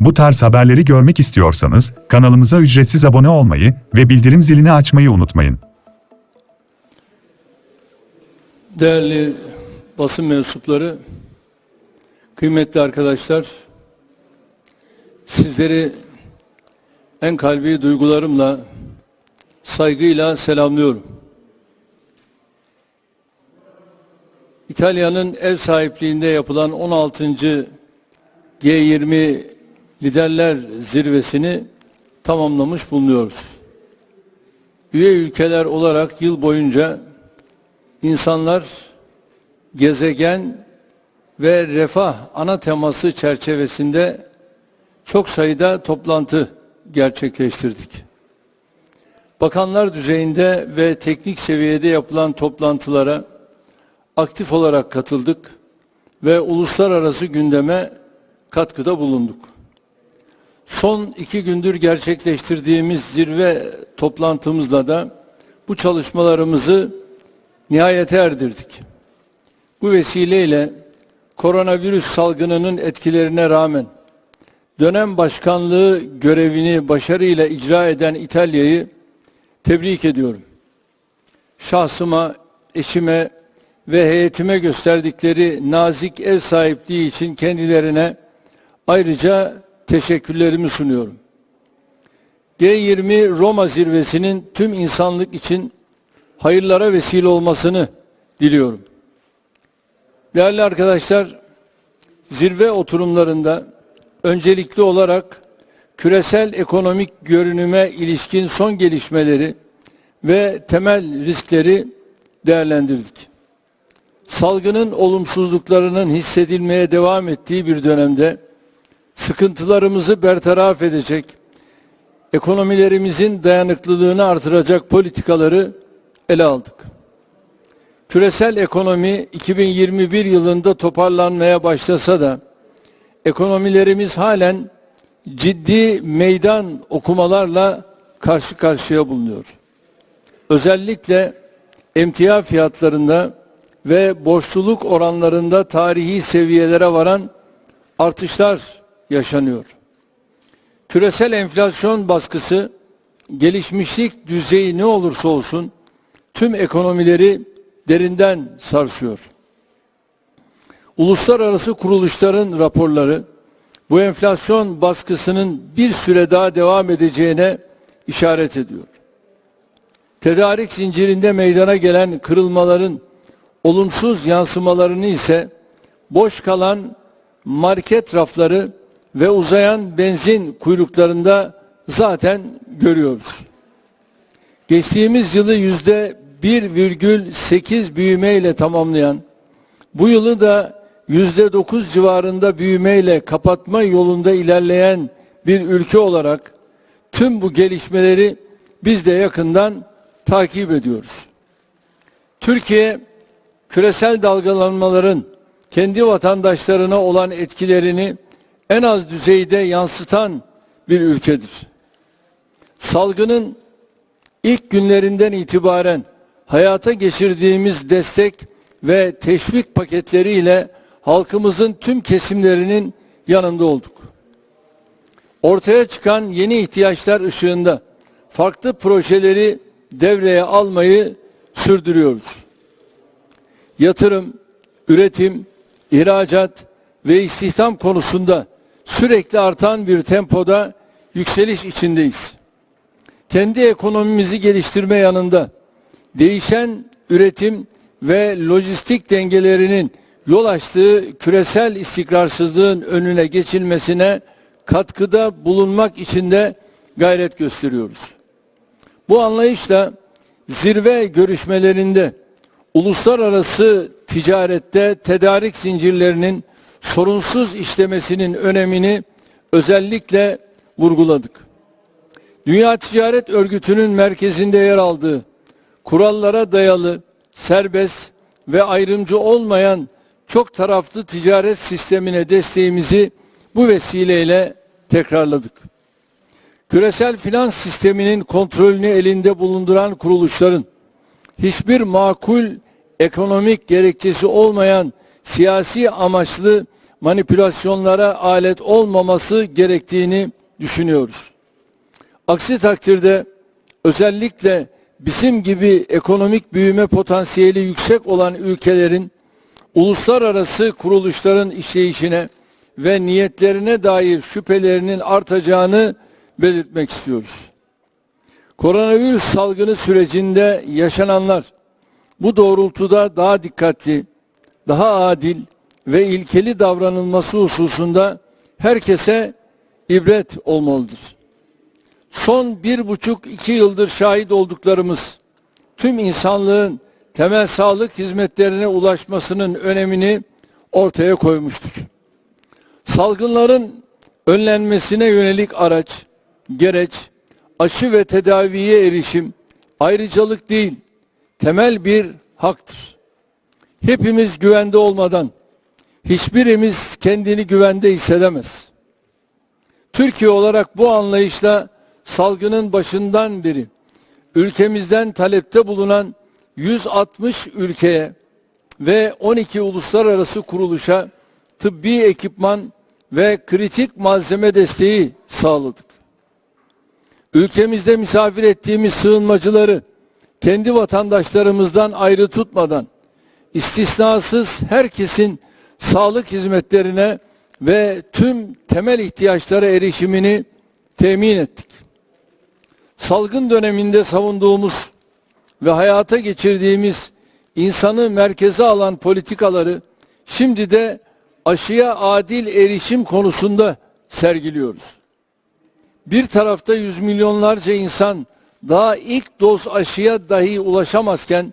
Bu tarz haberleri görmek istiyorsanız kanalımıza ücretsiz abone olmayı ve bildirim zilini açmayı unutmayın. Değerli basın mensupları, kıymetli arkadaşlar, sizleri en kalbi duygularımla, saygıyla selamlıyorum. İtalya'nın ev sahipliğinde yapılan 16. G20 Liderler Zirvesini tamamlamış bulunuyoruz. Üye ülkeler olarak yıl boyunca İnsanlar gezegen ve refah ana teması çerçevesinde çok sayıda toplantı gerçekleştirdik. Bakanlar düzeyinde ve teknik seviyede yapılan toplantılara aktif olarak katıldık ve uluslararası gündeme katkıda bulunduk. Son iki gündür gerçekleştirdiğimiz zirve toplantımızla da bu çalışmalarımızı nihayete erdirdik. Bu vesileyle koronavirüs salgınının etkilerine rağmen dönem başkanlığı görevini başarıyla icra eden İtalya'yı tebrik ediyorum. Şahsıma, eşime ve heyetime gösterdikleri nazik ev sahipliği için kendilerine ayrıca teşekkürlerimi sunuyorum. G20 Roma zirvesinin tüm insanlık için hayırlara vesile olmasını diliyorum. Değerli arkadaşlar, zirve oturumlarında öncelikli olarak küresel ekonomik görünüme ilişkin son gelişmeleri ve temel riskleri değerlendirdik. Salgının olumsuzluklarının hissedilmeye devam ettiği bir dönemde sıkıntılarımızı bertaraf edecek, ekonomilerimizin dayanıklılığını artıracak politikaları ele aldık. Küresel ekonomi 2021 yılında toparlanmaya başlasa da ekonomilerimiz halen ciddi meydan okumalarla karşı karşıya bulunuyor. Özellikle emtia fiyatlarında ve borçluluk oranlarında tarihi seviyelere varan artışlar yaşanıyor. Küresel enflasyon baskısı gelişmişlik düzeyi ne olursa olsun tüm ekonomileri derinden sarsıyor. Uluslararası kuruluşların raporları bu enflasyon baskısının bir süre daha devam edeceğine işaret ediyor. Tedarik zincirinde meydana gelen kırılmaların olumsuz yansımalarını ise boş kalan market rafları ve uzayan benzin kuyruklarında zaten görüyoruz. Geçtiğimiz yılı yüzde 1,8 büyümeyle tamamlayan, bu yılı da yüzde 9 civarında büyümeyle kapatma yolunda ilerleyen bir ülke olarak tüm bu gelişmeleri biz de yakından takip ediyoruz. Türkiye küresel dalgalanmaların kendi vatandaşlarına olan etkilerini en az düzeyde yansıtan bir ülkedir. Salgının ilk günlerinden itibaren hayata geçirdiğimiz destek ve teşvik paketleriyle halkımızın tüm kesimlerinin yanında olduk. Ortaya çıkan yeni ihtiyaçlar ışığında farklı projeleri devreye almayı sürdürüyoruz. Yatırım, üretim, ihracat ve istihdam konusunda sürekli artan bir tempoda yükseliş içindeyiz. Kendi ekonomimizi geliştirme yanında değişen üretim ve lojistik dengelerinin yol açtığı küresel istikrarsızlığın önüne geçilmesine katkıda bulunmak için de gayret gösteriyoruz. Bu anlayışla zirve görüşmelerinde uluslararası ticarette tedarik zincirlerinin sorunsuz işlemesinin önemini özellikle vurguladık. Dünya Ticaret Örgütü'nün merkezinde yer aldığı kurallara dayalı, serbest ve ayrımcı olmayan çok taraflı ticaret sistemine desteğimizi bu vesileyle tekrarladık. Küresel finans sisteminin kontrolünü elinde bulunduran kuruluşların hiçbir makul ekonomik gerekçesi olmayan siyasi amaçlı manipülasyonlara alet olmaması gerektiğini düşünüyoruz. Aksi takdirde özellikle bizim gibi ekonomik büyüme potansiyeli yüksek olan ülkelerin uluslararası kuruluşların işleyişine ve niyetlerine dair şüphelerinin artacağını belirtmek istiyoruz. Koronavirüs salgını sürecinde yaşananlar bu doğrultuda daha dikkatli, daha adil ve ilkeli davranılması hususunda herkese ibret olmalıdır. Son bir buçuk iki yıldır şahit olduklarımız tüm insanlığın temel sağlık hizmetlerine ulaşmasının önemini ortaya koymuştur. Salgınların önlenmesine yönelik araç, gereç, aşı ve tedaviye erişim ayrıcalık değil, temel bir haktır. Hepimiz güvende olmadan hiçbirimiz kendini güvende hissedemez. Türkiye olarak bu anlayışla salgının başından beri ülkemizden talepte bulunan 160 ülkeye ve 12 uluslararası kuruluşa tıbbi ekipman ve kritik malzeme desteği sağladık. Ülkemizde misafir ettiğimiz sığınmacıları kendi vatandaşlarımızdan ayrı tutmadan istisnasız herkesin sağlık hizmetlerine ve tüm temel ihtiyaçlara erişimini temin ettik. Salgın döneminde savunduğumuz ve hayata geçirdiğimiz insanı merkeze alan politikaları şimdi de aşıya adil erişim konusunda sergiliyoruz. Bir tarafta yüz milyonlarca insan daha ilk doz aşıya dahi ulaşamazken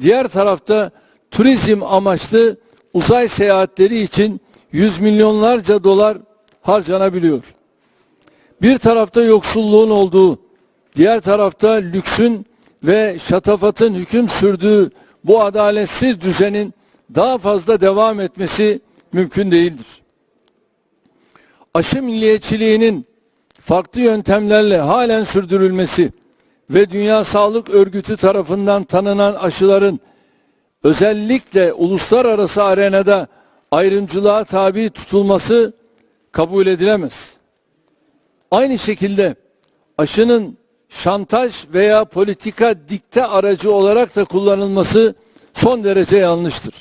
diğer tarafta turizm amaçlı uzay seyahatleri için yüz milyonlarca dolar harcanabiliyor. Bir tarafta yoksulluğun olduğu, diğer tarafta lüksün ve şatafatın hüküm sürdüğü bu adaletsiz düzenin daha fazla devam etmesi mümkün değildir. Aşı milliyetçiliğinin farklı yöntemlerle halen sürdürülmesi ve Dünya Sağlık Örgütü tarafından tanınan aşıların özellikle uluslararası arenada ayrımcılığa tabi tutulması kabul edilemez. Aynı şekilde aşının şantaj veya politika dikte aracı olarak da kullanılması son derece yanlıştır.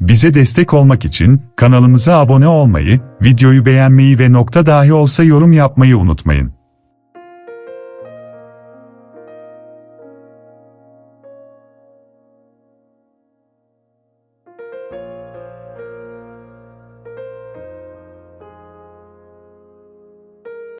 Bize destek olmak için kanalımıza abone olmayı, videoyu beğenmeyi ve nokta dahi olsa yorum yapmayı unutmayın.